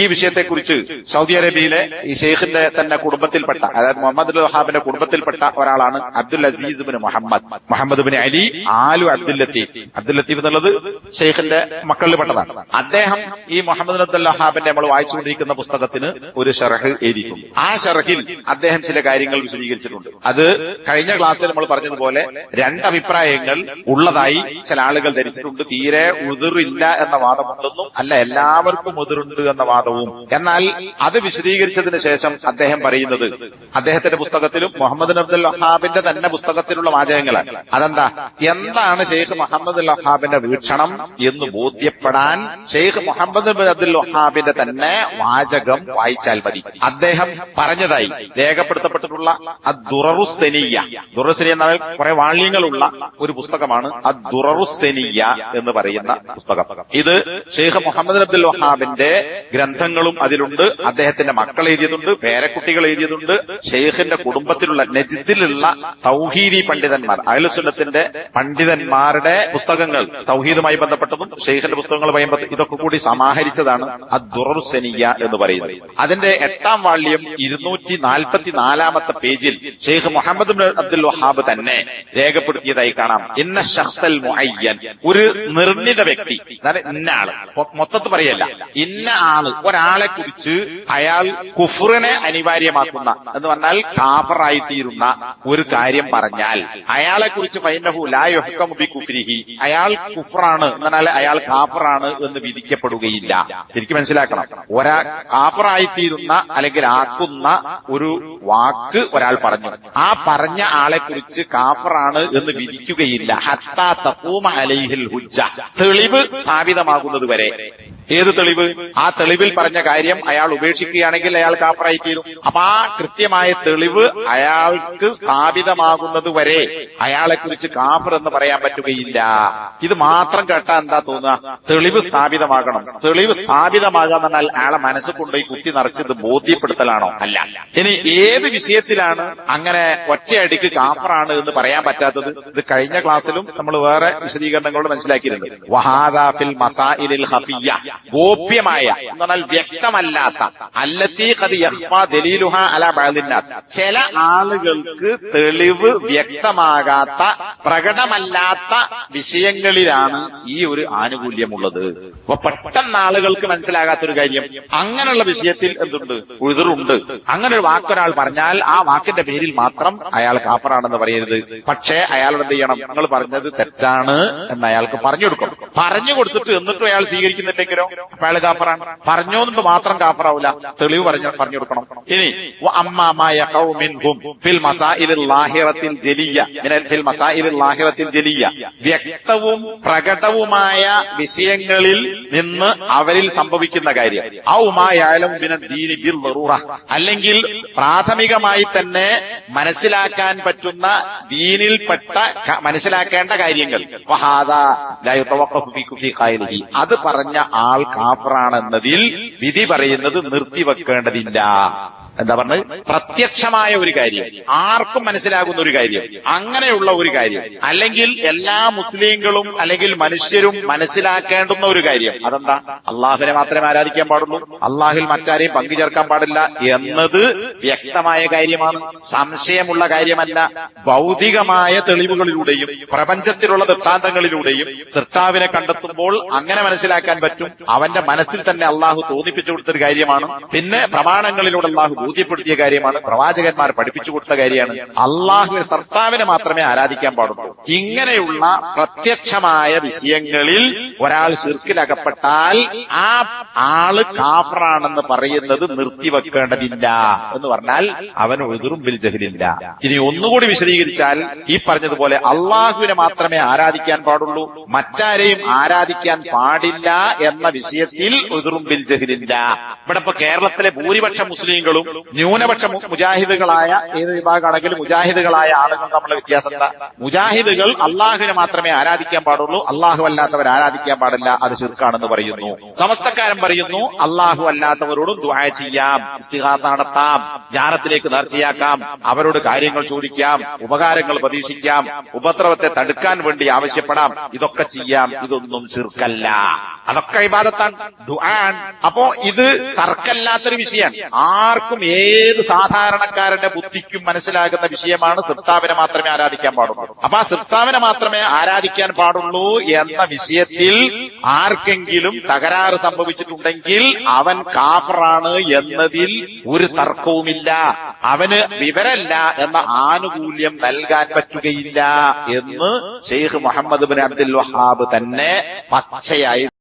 ഈ വിഷയത്തെക്കുറിച്ച് സൗദി അറേബ്യയിലെ ഈ ഷെയ്ഖിന്റെ തന്നെ കുടുംബത്തിൽപ്പെട്ട അതായത് മുഹമ്മദ് വഹാബിന്റെ കുടുംബത്തിൽപ്പെട്ട ഒരാളാണ് Abdul Aziz bin Muhammad. Muhammad bin Ali Al Abdul Latif. Abdul Latif എന്നുള്ളത് ഷെയ്ഖിന്റെ മക്കളിൽപ്പെട്ടതാണ്. അദ്ദേഹം ഈ മുഹമ്മദ് അബ്ദുൽ വഹാബിന്റെ നമ്മൾ വായിച്ചുകൊണ്ടിരിക്കുന്ന പുസ്തകത്തിന് ഒരു ഷറഹ് എഴുതിക്കും ആ ഷറഹിൽ അദ്ദേഹം ചില കാര്യങ്ങൾ വിശദീകരിച്ചിട്ടുണ്ട്. അത് കഴിഞ്ഞ ക്ലാസ്സിൽ നമ്മൾ പറഞ്ഞതുപോലെ രണ്ട് അഭിപ്രായങ്ങൾ ഉള്ളതായി ചില ആളുകൾ ധരിച്ചിട്ടുണ്ട്. തീരെ ഉതിറില്ല എന്ന വാദമുണ്ടെന്നും അല്ല എല്ലാവർക്കും ഉതിറുണ്ട് എന്ന വാദവും എന്നാൽ അത് വിശദീകരിച്ചതിന് ശേഷം അദ്ദേഹം പറയുന്നത് അദ്ദേഹത്തിന്റെ പുസ്തകത്തിലും മുഹമ്മദ് അബ്ദുൽ വഹാബിന്റെ തന്നെ പുസ്തകത്തിലുള്ള വാചകങ്ങളാണ്. അതെന്താ? എന്താണ് ഷെയ്ഖ് മുഹമ്മദ് വഹാബിന്റെ വീക്ഷണം എന്ന് ബോധ്യപ്പെടാൻ ഷെയ്ഖ് മുഹമ്മദ് അബ്ദുൽ വഹാബിന്റെ തന്നെ വാചകം വായിച്ചാൽ മതി. അദ്ദേഹം പറഞ്ഞതായി രേഖപ്പെടുത്തപ്പെട്ടിട്ടുള്ള ദുററുസെനിയ ദുററുസെനിയ എന്നാൽ കുറെ വാള്യങ്ങളുള്ള ഒരു പുസ്തകമാണ് ദുററുസെനിയ എന്ന് പറയുന്ന പുസ്തകം. ഇത് ഷെയ്ഖ് മുഹമ്മദ് അബ്ദുൽ വഹാബിന്റെ ഗ്രന്ഥങ്ങളും അതിലുണ്ട്. അദ്ദേഹത്തിന്റെ മക്കൾ എഴുതിയതുണ്ട് പേരക്കുട്ടികൾ എഴുതിയതുണ്ട്. ഷെയ്ഖിന്റെ കുടുംബത്തിലുള്ള നജിദിലുള്ള തൗഹീദി പണ്ഡിതന്മാർ അയലുസുന്നത്തിന്റെ പണ്ഡിതന്മാരുടെ പുസ്തകങ്ങൾ തൗഹീദുമായി ബന്ധപ്പെട്ടതും ഷെയ്ഖിന്റെ പുസ്തകങ്ങളുമായി ഇതൊക്കെ കൂടി സമാഹരിച്ചതാണ് അദ്ദുററുസെനിയ എന്ന് പറയുന്നത്. അതിന്റെ എട്ടാം വാള്യം ഇരുന്നൂറ്റി നാൽപ്പത്തിനാലാമത്തെ പേജിൽ ഷെയ്ഖ് മുഹമ്മദ് അബ്ദുൽ വഹാബ് തന്നെ രേഖപ്പെടുത്തിയതായി കാണാം. ഇന്ന ഷഹ്സൽ മുഅയ്യൻ ഒരു നിർണിത വ്യക്തി. ഇന്ന ആൾ. മൊത്തത്തിൽ പറയല്ല. ഇന്ന ആൾ ഒരാളെ കുറിച്ച് അയാൾ കുഫറിനെ അനിവാര്യമാക്കുന്ന എന്ന് പറഞ്ഞാൽ കാഫറായി തീരുന്ന ഒരു കാര്യം പറഞ്ഞാൽ അയാളെ കുറിച്ച് പൈനഹു ബി കുഫ്രിഹി അയാൾ കുഫറാണ് എന്ന് പറഞ്ഞാൽ അയാൾ കാഫറാണ് എന്ന് വിധിക്കപ്പെടുകയില്ല. ശരിക്കും മനസ്സിലാക്കണം. ഒരാ കാഫറായി തീരുന്ന അല്ലെങ്കിൽ ആക്കുന്ന ഒരു വാക്ക് ഒരാൾ പറഞ്ഞു. ആ പറഞ്ഞ ആളെ കുറിച്ച് കാഫറാണ് എന്ന് വിധിക്കുകയില്ല. ഹത്താ തഖൂമ അലൈഹിൽ ഹുജ്ജ തെളിവ് സ്ഥാപിതമാകുന്നത് വരെ. ഏത് തെളിവ്? ആ തെളിവിൽ പറഞ്ഞ കാര്യം അയാൾ ഉപേക്ഷിക്കുകയാണെങ്കിൽ അയാൾ കാഫറായി തീരും അപ്പൊ ആ കൃത്യമായ തെളിവ് അയാൾക്ക് സ്ഥാപിതമാകുന്നത് വരെ അയാളെ കുറിച്ച് കാഫർ എന്ന് പറയാൻ പറ്റുകയില്ല. ഇത് മാത്രം കേട്ടാ എന്താ തോന്നുക? തെളിവ് സ്ഥാപിതമാകണം. തെളിവ് സ്ഥാപിതമാകാൻ എന്നാൽ അയാളെ മനസ്സ് കൊണ്ടുപോയി കുത്തി നിറച്ചത് ബോധ്യപ്പെടുത്തലാണോ? അല്ല. ഇനി ഏത് വിഷയത്തിലാണ് അങ്ങനെ ഒറ്റയടിക്ക് കാഫറാണ് എന്ന് പറയാൻ പറ്റാത്തത്? ഇത് കഴിഞ്ഞ ക്ലാസ്സിലും നമ്മൾ വേറെ വിശദീകരണങ്ങളോട് മനസ്സിലാക്കിയിരുന്നു വഹാദാഫിൽ മസാഇലിൽ ഹഫിയ ഗോപ്യമായ എന്ന് പറഞ്ഞാൽ വ്യക്തമല്ലാത്ത. അല്ലത്തീ കത് യഖ്ഫാ ദലീലുഹ അല ബഅദിന്നാസ്. ചില ആളുകൾക്ക് തെളിവ് വ്യക്തമാകാത്ത പ്രകടമല്ലാത്ത വിഷയങ്ങളിലാണ് ഈ ഒരു ആനുകൂല്യമുള്ളത്. അപ്പൊ പെട്ടെന്ന് ആളുകൾക്ക് മനസ്സിലാകാത്ത ഒരു കാര്യം. അങ്ങനെയുള്ള വിഷയത്തിൽ എന്തുണ്ട്? ഉഴുതറുണ്ട്. അങ്ങനെ ഒരു വാക്കൊരാൾ പറഞ്ഞാൽ ആ വാക്കിന്റെ പേരിൽ മാത്രം അയാൾ കാപ്പറാണെന്ന് പറയരുത്. പക്ഷേ അയാളോട് എന്ത് ചെയ്യണം? നിങ്ങൾ പറഞ്ഞത് തെറ്റാണ് എന്ന് അയാൾക്ക് പറഞ്ഞു കൊടുക്കണം. പറഞ്ഞു കൊടുത്തിട്ട് എന്നിട്ടും അയാൾ സ്വീകരിക്കുന്നില്ലെങ്കിലോ? അയാൾ കാപ്പറാണ് പറഞ്ഞു എന്നിട്ട് മാത്രം കാപ്പറാവില്ല തെളിവ് പറഞ്ഞു പറഞ്ഞു കൊടുക്കണം. ഇനി അമ്മാമായ ഫിൽ ലാഹിറത്തിൽ ജലിയ. ഫിൽ ലാഹിറത്തിൽ ജലിയ. വ്യക്തവും പ്രകടവുമായ വിഷയങ്ങളിൽ നിന്ന് അവരിൽ സംഭവിക്കുന്ന കാര്യം. ഔമായാലും പിന്നെ ദീനി ബിൽ അല്ലെങ്കിൽ പ്രാഥമികമായി തന്നെ മനസ്സിലാക്കാൻ പറ്റുന്ന ദീനിൽപ്പെട്ട മനസ്സിലാക്കേണ്ട കാര്യങ്ങൾ. അത് പറഞ്ഞ ആൾ കാഫറാണെന്നതിൽ വിധി പറയുന്നത് നിർത്തിവെക്കേണ്ടതില്ല. എന്താ പറഞ്ഞത്? പ്രത്യക്ഷമായ ഒരു കാര്യം. ആർക്കും മനസ്സിലാകുന്ന ഒരു കാര്യം. അങ്ങനെയുള്ള ഒരു കാര്യം. അല്ലെങ്കിൽ എല്ലാ മുസ്ലിങ്ങളും അല്ലെങ്കിൽ മനുഷ്യരും മനസ്സിലാക്കേണ്ടുന്ന ഒരു കാര്യം. അതെന്താ? അള്ളാഹുവിനെ മാത്രമേ ആരാധിക്കാൻ പാടുള്ളൂ. അള്ളാഹിൽ മറ്റാരെയും പങ്കു ചേർക്കാൻ പാടില്ല എന്നത് വ്യക്തമായ കാര്യമാണ്. സംശയമുള്ള കാര്യമല്ല. ഭൗതികമായ തെളിവുകളിലൂടെയും പ്രപഞ്ചത്തിലുള്ള ദൃഷ്ടാന്തങ്ങളിലൂടെയും സൃഷ്ടാവിനെ കണ്ടെത്തുമ്പോൾ അങ്ങനെ മനസ്സിലാക്കാൻ പറ്റും. അവന്റെ മനസ്സിൽ തന്നെ അള്ളാഹു തോന്നിപ്പിച്ചു കൊടുത്തൊരു കാര്യമാണ്. പിന്നെ പ്രമാണങ്ങളിലൂടെ അള്ളാഹു ബോധ്യപ്പെടുത്തിയ കാര്യമാണ് പ്രവാചകന്മാർ പഠിപ്പിച്ചു കൊടുത്ത കാര്യമാണ്. അള്ളാഹുവിന് സർത്താവിനെ മാത്രമേ ആരാധിക്കാൻ പാടുള്ളൂ. ഇങ്ങനെയുള്ള പ്രത്യക്ഷമായ വിഷയങ്ങളിൽ ഒരാൾ ശിർക്കിലകപ്പെട്ടാൽ ആ ആൾ കാഫറാണെന്ന് പറയുന്നത് നിർത്തിവെക്കേണ്ടതില്ല എന്ന് പറഞ്ഞാൽ അവൻ എതിറും ബിൽ ജഹലില്ല. ഇനി ഒന്നുകൂടി വിശദീകരിച്ചാൽ ഈ പറഞ്ഞതുപോലെ അള്ളാഹുവിനെ മാത്രമേ ആരാധിക്കാൻ പാടുള്ളൂ. മറ്റാരെയും ആരാധിക്കാൻ പാടില്ല എന്ന വിഷയത്തിൽ എതിറും ബിൽ ജഹലില്ല. ഇവിടെ ഇപ്പൊ കേരളത്തിലെ ഭൂരിപക്ഷ മുസ്ലിങ്ങളും ന്യൂനപക്ഷ മുജാഹിദുകളായ ഏത് വിഭാഗമാണെങ്കിലും മുജാഹിദുകളായ ആളുകൾ തമ്മിലുള്ള വ്യത്യാസം എന്താ? മുജാഹിദുകൾ അള്ളാഹുവിനെ മാത്രമേ ആരാധിക്കാൻ പാടുള്ളൂ. അള്ളാഹു അല്ലാത്തവർ ആരാധിക്കാൻ പാടില്ല. അത് ചുരുക്കാണെന്ന് പറയുന്നു. സമസ്തക്കാരൻ പറയുന്നു അള്ളാഹു അല്ലാത്തവരോടും ദുആ ചെയ്യാം. ഇസ്തിഹാർ നടത്താം. ജ്ഞാനത്തിലേക്ക് നേർച്ചയാക്കാം അവരോട് കാര്യങ്ങൾ ചോദിക്കാം. ഉപകാരങ്ങൾ പ്രതീക്ഷിക്കാം. ഉപദ്രവത്തെ തടുക്കാൻ വേണ്ടി ആവശ്യപ്പെടാം. ഇതൊക്കെ ചെയ്യാം. ഇതൊന്നും ശിർക്കല്ല അതൊക്കെ ഇബാദത്താണ്. ദുആൻ അപ്പോ ഇത് തർക്കല്ലാത്തൊരു വിഷയമാണ് ആർക്കും ഏത് സാധാരണക്കാരന്റെ ബുദ്ധിക്കും മനസ്സിലാകുന്ന വിഷയമാണ് സിർത്താവിനെ മാത്രമേ ആരാധിക്കാൻ പാടുള്ളൂ. അപ്പൊ ആ സിർത്താവിനെ മാത്രമേ ആരാധിക്കാൻ പാടുള്ളൂ എന്ന വിഷയത്തിൽ ആർക്കെങ്കിലും തകരാറ് സംഭവിച്ചിട്ടുണ്ടെങ്കിൽ അവൻ കാഫറാണ് എന്നതിൽ ഒരു തർക്കവുമില്ല. അവന് വിവരല്ല എന്ന ആനുകൂല്യം നൽകാൻ പറ്റുകയില്ല എന്ന് Sheikh Muhammad bin Abdul Wahhab തന്നെ പച്ചയായി